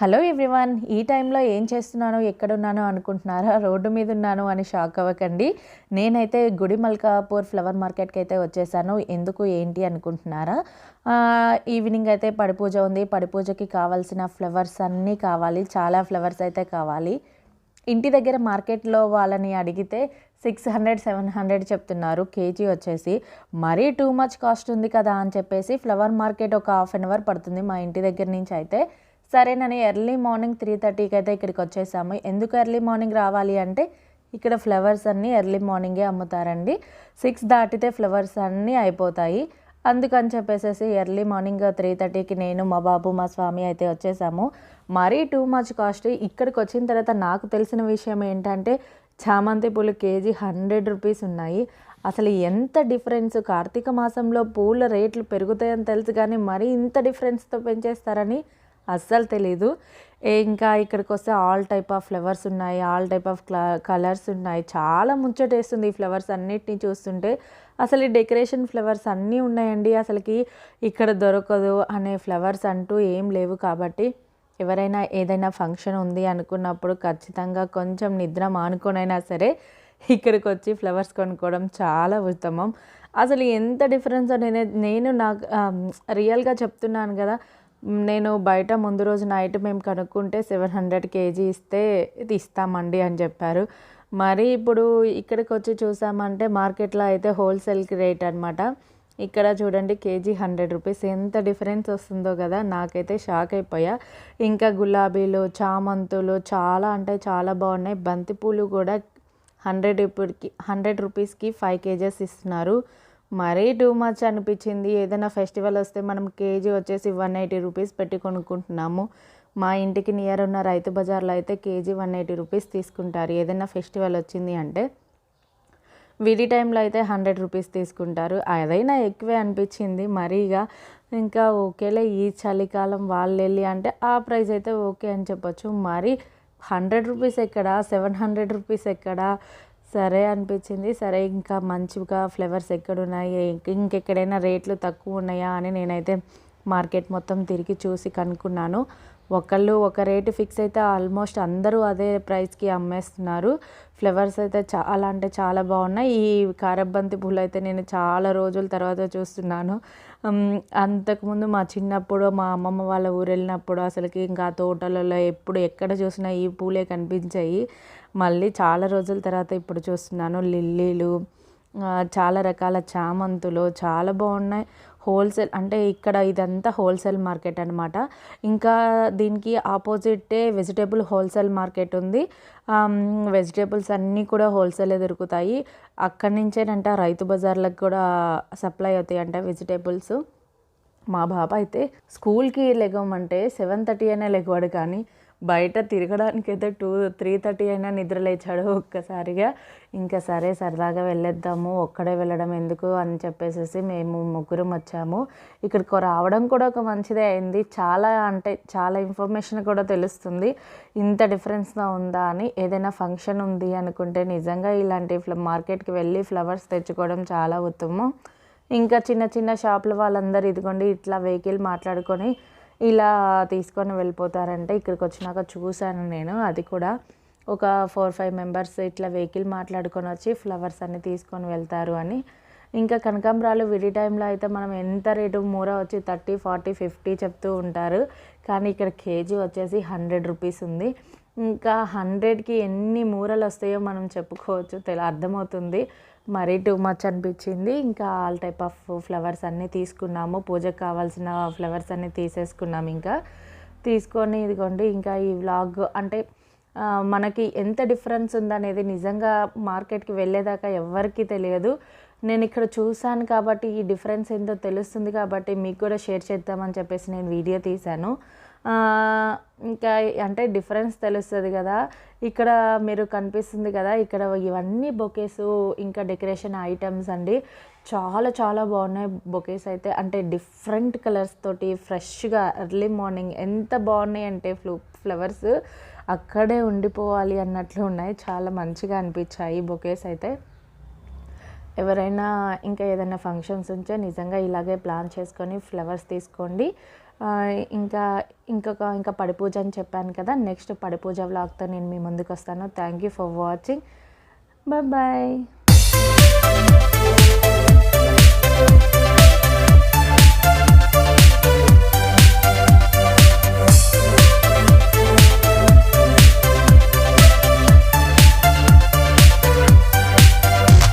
Hello everyone ఈ టైంలో ఏం చేస్తున్నానో ఎక్కడున్నానో అనుకుంటున్నారా? రోడ్డు మీద ఉన్నాను అని షాక్ అవ్వకండి. నేనైతే గుడి మల్కాపూర్ ఫ్లవర్ మార్కెట్కి అయితే వచ్చేసాను. ఎందుకు ఏంటి అనుకుంటున్నారా? ఈవినింగ్ అయితే పడి పూజ ఉంది. పడి పూజకి కావాల్సిన ఫ్లవర్స్ అన్నీ కావాలి. చాలా ఫ్లవర్స్ అయితే కావాలి. ఇంటి దగ్గర మార్కెట్లో వాళ్ళని అడిగితే సిక్స్ హండ్రెడ్ సెవెన్ హండ్రెడ్ చెప్తున్నారు. కేజీ వచ్చేసి. మరీ టూ మచ్ కాస్ట్ ఉంది కదా అని చెప్పేసి ఫ్లవర్ మార్కెట్ ఒక హాఫ్ అన్ అవర్ పడుతుంది మా ఇంటి దగ్గర నుంచి అయితే. సరేనని ఎర్లీ మార్నింగ్ త్రీ థర్టీకి అయితే ఇక్కడికి వచ్చేసాము. ఎందుకు ఎర్లీ మార్నింగ్ రావాలి అంటే ఇక్కడ ఫ్లవర్స్ అన్నీ ఎర్లీ మార్నింగే అమ్ముతారండి. సిక్స్ దాటితే ఫ్లవర్స్ అన్నీ అయిపోతాయి. అందుకని చెప్పేసి ఎర్లీ మార్నింగ్ త్రీ థర్టీకి నేను మా బాబు మా స్వామి అయితే వచ్చేసాము. మరీ టూ మచ్ కాస్ట్. ఇక్కడికి వచ్చిన తర్వాత నాకు తెలిసిన విషయం ఏంటంటే చామంతి పూలు కేజీ హండ్రెడ్ రూపీస్ ఉన్నాయి. అసలు ఎంత డిఫరెన్స్? కార్తీక మాసంలో పూల రేట్లు పెరుగుతాయని తెలుసు కానీ మరీ ఇంత డిఫరెన్స్తో పెంచేస్తారని అస్సలు తెలీదు. ఇంకా ఇక్కడికి వస్తే ఆల్ టైప్ ఆఫ్ ఫ్లవర్స్ ఉన్నాయి ఆల్ టైప్ ఆఫ్ కలర్స్ ఉన్నాయి. చాలా ముచ్చటేస్తుంది ఈ ఫ్లవర్స్ అన్నిటిని చూస్తుంటే. అసలు ఈ డెకరేషన్ ఫ్లవర్స్ అన్నీ ఉన్నాయండి. అసలుకి ఇక్కడ దొరకదు అనే ఫ్లవర్స్ అంటూ ఏం లేవు కాబట్టి. ఎవరైనా ఏదైనా ఫంక్షన్ ఉంది అనుకున్నప్పుడు ఖచ్చితంగా కొంచెం నిద్ర మానుకొనైనా సరే ఇక్కడికి వచ్చి ఫ్లవర్స్ కొనుక్కోవడం చాలా ఉత్తమం. అసలు ఎంత డిఫరెన్స్ అనేది నేను నాకు రియల్గా చెప్తున్నాను కదా. నేను బయట ముందు రోజు నైట్ మేము కనుక్కుంటే సెవెన్ హండ్రెడ్ కేజీ ఇస్తే ఇది ఇస్తామండి అని చెప్పారు. మరి ఇప్పుడు ఇక్కడికి వచ్చి చూసామంటే మార్కెట్లో అయితే హోల్సేల్కి రేట్ అనమాట ఇక్కడ చూడండి కేజీ హండ్రెడ్ రూపీస్. ఎంత డిఫరెన్స్ వస్తుందో కదా నాకైతే షాక్ అయిపోయా. ఇంకా గులాబీలు చామంతులు చాలా అంటే చాలా బాగున్నాయి. బంతిపూలు కూడా హండ్రెడ్ ఇప్పటికి హండ్రెడ్ రూపీస్కి ఫైవ్ కేజెస్ ఇస్తున్నారు. మరీ టూ మచ్ అనిపించింది. ఏదైనా ఫెస్టివల్ వస్తే మనం కేజీ వచ్చేసి వన్ ఎయిటీ రూపీస్ పెట్టి కొనుక్కుంటున్నాము. మా ఇంటికి నియర్ ఉన్న రైతు బజార్లో అయితే కేజీ వన్ ఎయిటీ రూపీస్ తీసుకుంటారు. ఏదైనా ఫెస్టివల్ వచ్చింది అంటే విడి టైంలో అయితే హండ్రెడ్ రూపీస్ తీసుకుంటారు. అదైనా ఎక్కువే అనిపించింది. మరీగా ఇంకా ఓకేలే ఈ చలికాలం వాళ్ళు వెళ్ళి అంటే ఆ ప్రైస్ అయితే ఓకే అని చెప్పొచ్చు. మరి హండ్రెడ్ రూపీస్ ఎక్కడ? సెవెన్ హండ్రెడ్ రూపీస్ ఎక్కడ? సరే అనిపించింది. సరే ఇంకా మంచిగా ఫ్లేవర్స్ ఎక్కడున్నాయి? ఇంకెక్కడైనా రేట్లు తక్కువ ఉన్నాయా అని నేనైతే మార్కెట్ మొత్తం తిరిగి చూసి కనుక్కున్నాను. ఒకళ్ళు ఒక రేటు ఫిక్స్ అయితే ఆల్మోస్ట్ అందరూ అదే ప్రైస్కి అమ్మేస్తున్నారు. ఫ్లవర్స్ అయితే చాలా అంటే చాలా బాగున్నాయి. ఈ కారబంతి పూలు అయితే నేను చాలా రోజుల తర్వాత చూస్తున్నాను. అంతకుముందు మా చిన్నప్పుడు మా అమ్మమ్మ వాళ్ళ ఊరు వెళ్ళినప్పుడు అసలుకి ఇంకా తోటలలో ఎప్పుడు ఎక్కడ చూసినా ఈ పూలే కనిపించాయి. మళ్ళీ చాలా రోజుల తర్వాత ఇప్పుడు చూస్తున్నాను లిల్లీలు చాలా రకాల చామంతులు చాలా బాగున్నాయి. హోల్సేల్ అంటే ఇక్కడ ఇదంతా హోల్సేల్ మార్కెట్ అనమాట ఇంకా దీనికి ఆపోజిటే వెజిటేబుల్ హోల్సేల్ మార్కెట్ ఉంది. వెజిటేబుల్స్ అన్నీ కూడా హోల్సేలే దొరుకుతాయి. అక్కడి నుంచేనంట రైతు బజార్లకు కూడా సప్లై అవుతాయి అంట వెజిటేబుల్స్. మా బాబా అయితే స్కూల్కి లెగమంటే సెవెన్ థర్టీ అయినా లెగవాడు కానీ బయట తిరగడానికి అయితే టూ త్రీ థర్టీ అయినా నిద్ర లేచాడు ఒక్కసారిగా. ఇంకా సరే సరదాగా వెళ్ళేద్దాము ఒక్కడే వెళ్ళడం ఎందుకు అని చెప్పేసి మేము ముగ్గురం వచ్చాము. ఇక్కడికి రావడం కూడా ఒక మంచిదే అయింది. చాలా అంటే చాలా ఇన్ఫర్మేషన్ కూడా తెలుస్తుంది. ఇంత డిఫరెన్స్గా ఉందా అని ఏదైనా ఫంక్షన్ ఉంది అనుకుంటే నిజంగా ఇలాంటి ఫ్ల మార్కెట్కి వెళ్ళి ఫ్లవర్స్ తెచ్చుకోవడం చాలా ఉత్తమం. ఇంకా చిన్న చిన్న షాపుల వాళ్ళందరూ ఇదిగోండి ఇట్లా వెహికల్ మాట్లాడుకొని ఇలా తీసుకొని వెళ్ళిపోతారంటే ఇక్కడికి వచ్చినాక చూశాను నేను. అది కూడా ఒక ఫోర్ ఫైవ్ మెంబర్స్ ఇట్లా వెహికల్ మాట్లాడుకొని వచ్చి ఫ్లవర్స్ అన్ని తీసుకొని వెళ్తారు అని. ఇంకా కనకాంబరాలు విడి టైంలో అయితే మనం ఎంత రేటు మూర వచ్చి థర్టీ ఫార్టీ ఫిఫ్టీ చెప్తూ ఉంటారు. కానీ ఇక్కడ కేజీ వచ్చేసి హండ్రెడ్ రూపీస్ ఉంది. ఇంకా హండ్రెడ్కి ఎన్ని మూరలు వస్తాయో మనం చెప్పుకోవచ్చు తెల అర్థమవుతుంది. మరీ టూ మచ్ అనిపించింది. ఇంకా ఆల్ టైప్ ఆఫ్ ఫ్లవర్స్ అన్నీ తీసుకున్నాము. పూజకు కావాల్సిన ఫ్లవర్స్ అన్నీ తీసేసుకున్నాము ఇంకా. తీసుకొని ఇదిగోండి ఇంకా ఈ వ్లాగ్ అంటే మనకి ఎంత డిఫరెన్స్ ఉందనేది నిజంగా మార్కెట్కి వెళ్ళేదాకా ఎవరికీ తెలియదు. నేను ఇక్కడ చూశాను కాబట్టి ఈ డిఫరెన్స్ ఏంటో తెలుస్తుంది కాబట్టి మీకు కూడా షేర్ చేద్దామని చెప్పేసి నేను వీడియో తీశాను. ఇంకా అంటే డిఫరెన్స్ తెలుస్తుంది కదా. ఇక్కడ మీరు కనిపిస్తుంది కదా ఇక్కడ ఇవన్నీ బొకేస్ ఇంకా డెకరేషన్ ఐటమ్స్ అండి. చాలా చాలా బాగున్నాయి బొకేస్ అయితే. అంటే డిఫరెంట్ కలర్స్ తోటి ఫ్రెష్గా ఎర్లీ మార్నింగ్ ఎంత బాగున్నాయి అంటే ఫ్లూ ఫ్లవర్స్ అక్కడే ఉండిపోవాలి అన్నట్లు ఉన్నాయి. చాలా మంచిగా అనిపించాయి బొకేస్ అయితే. ఎవరైనా ఇంకా ఏదైనా ఫంక్షన్స్ ఉంటే నిజంగా ఇలాగే ప్లాన్ చేసుకొని ఫ్లవర్స్ తీసుకోండి. ఇంకా ఇంకొక ఇంకా పడి పూజ అని చెప్పాను కదా నెక్స్ట్ పడి పూజ వ్లాగ్తో నేను మీ ముందుకు వస్తాను. Thank you for watching bye